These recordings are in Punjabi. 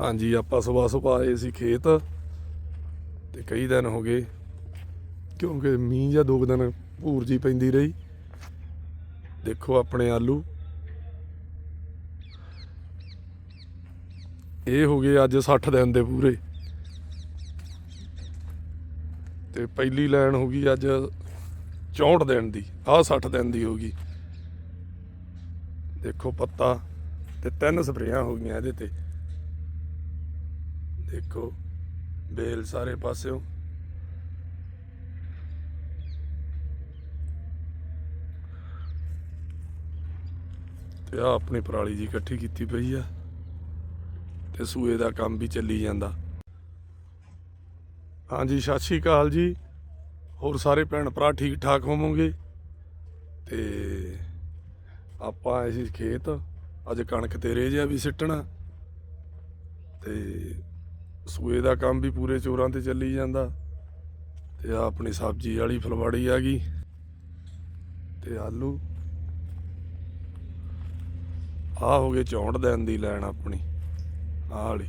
ਹਾਂਜੀ, ਆਪਾਂ ਸਵੇਰ ਸੁਬਾਹ ਆਏ ਸੀ ਖੇਤ ਤੇ ਕਈ ਦਿਨ ਹੋ ਗਏ, ਕਿਉਂਕਿ ਮੀਂਹ ਜਾਂ ਦੋ ਕੁ ਦਿਨ ਭੂਰ ਜੀ ਪੈਂਦੀ ਰਹੀ। ਦੇਖੋ ਆਪਣੇ ਆਲੂ। ਇਹ ਹੋ ਗਏ ਅੱਜ 60 ਦਿਨ ਦੇ ਪੂਰੇ। ਤੇ ਪਹਿਲੀ ਲਾਈਨ ਹੋ ਗਈ ਅੱਜ 64 ਦਿਨ ਦੀ, ਆਹ 60 ਦਿਨ ਦੀ ਹੋ ਗਈ। ਦੇਖੋ ਪੱਤਾ ਤੇ ਤਿੰਨ ਸਪਰੇਆਂ ਹੋ ਗਈਆਂ ਇਹਦੇ ਤੇ। ਦੇਖੋ, ਬੇਲ ਸਾਰੇ ਪਾਸਿਓਂ। ਤੇ ਆ ਆਪਣੀ ਪਰਾਲੀ ਜੀ ਇਕੱਠੀ ਕੀਤੀ ਪਈ ਆ, ਤੇ ਸੂਏ ਦਾ ਕੰਮ ਵੀ ਚੱਲੀ ਜਾਂਦਾ। ਹਾਂਜੀ, ਸਤਿ ਸ਼੍ਰੀ ਅਕਾਲ ਜੀ। ਹੋਰ ਸਾਰੇ ਭੈਣ ਭਰਾ ਠੀਕ ਠਾਕ ਹੋਵੋਗੇ? ਤੇ ਆਪਾਂ ਆਏ ਖੇਤ, ਅੱਜ ਕਣਕ ਤੇ ਰੇ ਜਿਹਾ ਵੀ ਸਿੱਟਣਾ। ਤੇ ਸੂਏ ਦਾ ਕੰਮ ਵੀ ਪੂਰੇ ਚੋਰਾਂ ਤੇ ਚੱਲੀ ਜਾਂਦਾ ਤੇ ਆ ਆਪਣੀ ਸਬਜ਼ੀ ਵਾਲੀ ਫਲਵਾੜੀ ਆ ਗਈ ਤੇ ਆਲੂ। ਆ ਹੋ ਗਏ 64 ਦਿਨ ਦੀ ਲੈਣ ਆਪਣੀ ਆਹ ਵਾਲੀ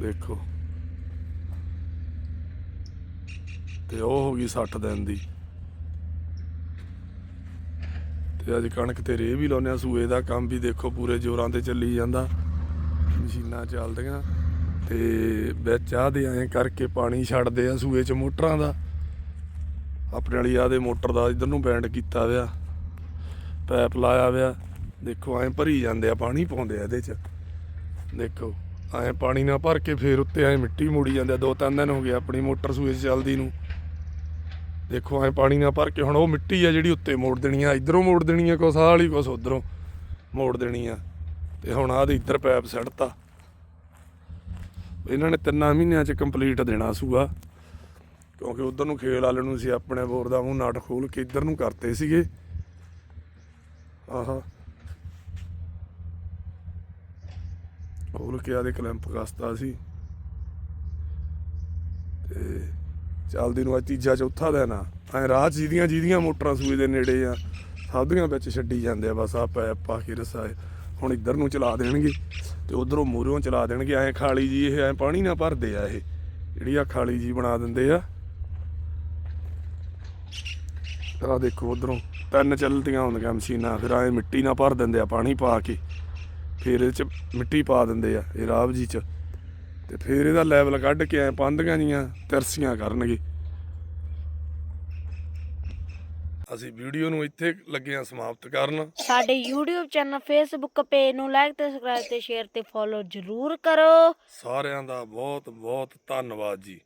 ਦੇਖੋ। ਤੇ ਉਹ ਹੋ ਗਈ 60 ਦਿਨ ਦੀ। ਤੇ ਅੱਜ ਕਣਕ ਤੇ ਰੇ ਵੀ ਲਾਉਂਦੇ ਆ ਸੂਏ ਦਾ ਕੰਮ ਵੀ ਦੇਖੋ ਪੂਰੇ ਜ਼ੋਰਾਂ ਤੇ ਚੱਲੀ ਜਾਂਦਾ। ਮਸ਼ੀਨਾਂ ਚੱਲਦੀਆਂ ਤੇ ਵਿੱਚ ਆਹ ਦੇ ਐਂ ਕਰਕੇ ਪਾਣੀ ਛੱਡਦੇ ਆ ਸੂਏ 'ਚ ਮੋਟਰਾਂ ਦਾ। ਆਪਣੇ ਵਾਲੀ ਆਹ ਦੇ ਮੋਟਰ ਦਾ ਇਧਰ ਨੂੰ ਬੈਂਡ ਕੀਤਾ ਵਿਆ ਪੈਪ ਲਾਇਆ ਵਿਆ ਦੇਖੋ, ਐਂ ਭਰੀ ਜਾਂਦੇ ਆ, ਪਾਣੀ ਪਾਉਂਦੇ ਆ ਇਹਦੇ 'ਚ। ਦੇਖੋ, ਐਂ ਪਾਣੀ ਨਾਲ ਭਰ ਕੇ ਫੇਰ ਉੱਤੇ ਐਂ ਮਿੱਟੀ ਮੋੜੀ ਜਾਂਦੇ ਆ। ਦੋ ਤਿੰਨ ਦਿਨ ਹੋ ਗਏ ਆਪਣੀ ਮੋਟਰ ਸੂਏ 'ਚ ਚੱਲਦੀ ਨੂੰ। ਦੇਖੋ, ਐ ਪਾਣੀ ਨਾਲ ਭਰ ਕੇ ਹੁਣ ਉਹ ਮਿੱਟੀ ਆ ਜਿਹੜੀ ਉੱਤੇ ਮੋੜ ਦੇਣੀ ਆ। ਇਧਰੋਂ ਮੋੜ ਦੇਣੀ ਆ, ਕੁਛ ਆਹ ਵਾਲੀ, ਕੁਛ ਉਧਰੋਂ ਮੋੜ ਦੇਣੀ ਆ। ਤੇ ਹੁਣ ਆਹ ਦੇ ਇੱਧਰ ਪੈਪ ਸੱਟਤਾ ਇਹਨਾਂ ਨੇ ਤਿੰਨਾਂ ਮਹੀਨਿਆਂ 'ਚ ਕੰਪਲੀਟ ਦੇਣਾ ਸੂਆ। ਕਿਉਂਕਿ ਉਧਰ ਨੂੰ ਖੇਲ ਵਾਲੇ ਨੂੰ ਸੀ ਆਪਣੇ ਬੋਰ ਦਾ ਮੂੰਹ ਨਾਟ ਖੋਲ ਕੇ ਇੱਧਰ ਨੂੰ ਕਰਤੇ ਸੀਗੇ। ਆਹਾ। ਖੋਲ ਕੇ ਆਦੇ ਕਲੈਂਪ ਕਸਤਾ ਸੀ। ਤੇ ਚੱਲਦੀ ਨੂੰ ਅੱਜ ਤੀਜਾ ਚੌਥਾ ਦਿਨ ਆ। ਐ ਰਾਹ ਜਿਹਦੀਆਂ ਜਿਹਦੀਆਂ ਮੋਟਰਾਂ ਸੂਏ ਦੇ ਨੇੜੇ ਆ, ਸਭ ਦੀਆਂ ਵਿੱਚ ਛੱਡੀ ਜਾਂਦੇ ਆ ਬਸ ਆ ਪੈਪ ਪਾ ਕੇ ਰਸਾਏ। ਹੁਣ ਇੱਧਰ ਨੂੰ ਚਲਾ ਦੇਣਗੇ ਤੇ ਉਧਰੋਂ ਮੂਹਰੋਂ ਚਲਾ ਦੇਣਗੇ। ਐ ਖਾਲੀ ਜੀ ਇਹ, ਐ ਪਾਣੀ ਨਾ ਭਰਦੇ ਆ ਇਹ। ਜਿਹੜੀ ਆ ਖਾਲੀ ਜੀ ਬਣਾ ਦਿੰਦੇ ਆ। ਆ ਦੇਖੋ ਉਧਰੋਂ ਤਿੰਨ ਚੱਲਦੀਆਂ ਹੁੰਦੀਆਂ ਮਸ਼ੀਨਾਂ, ਫਿਰ ਐ ਮਿੱਟੀ ਨਾ ਭਰ ਦਿੰਦੇ ਆ ਪਾਣੀ ਪਾ ਕੇ। ਫਿਰ ਇਹ ਚ ਮਿੱਟੀ ਪਾ ਦਿੰਦੇ ਆ, ਇਹ ਰਾਵ ਜੀ ਚ। ਤੇ ਫਿਰ ਇਹਦਾ ਲੈਵਲ ਕੱਢ ਕੇ ਐ ਪੰਦੀਆਂ ਜੀਆਂ ਤਿਰਸੀਆਂ ਕਰਨਗੇ। ਅਸੀਂ ਵੀਡੀਓ ਨੂੰ ਇੱਥੇ ਲੱਗੇ ਆ ਸਮਾਪਤ ਕਰਨ। ਸਾਡੇ YouTube ਚੈਨਲ Facebook ਪੇਜ ਨੂੰ ਲਾਈਕ ਤੇ ਸਬਸਕ੍ਰਾਈਬ ਤੇ ਸ਼ੇਅਰ ਤੇ ਫੋਲੋ ਜ਼ਰੂਰ ਕਰੋ। ਸਾਰਿਆਂ ਦਾ ਬਹੁਤ ਬਹੁਤ ਧੰਨਵਾਦ ਜੀ।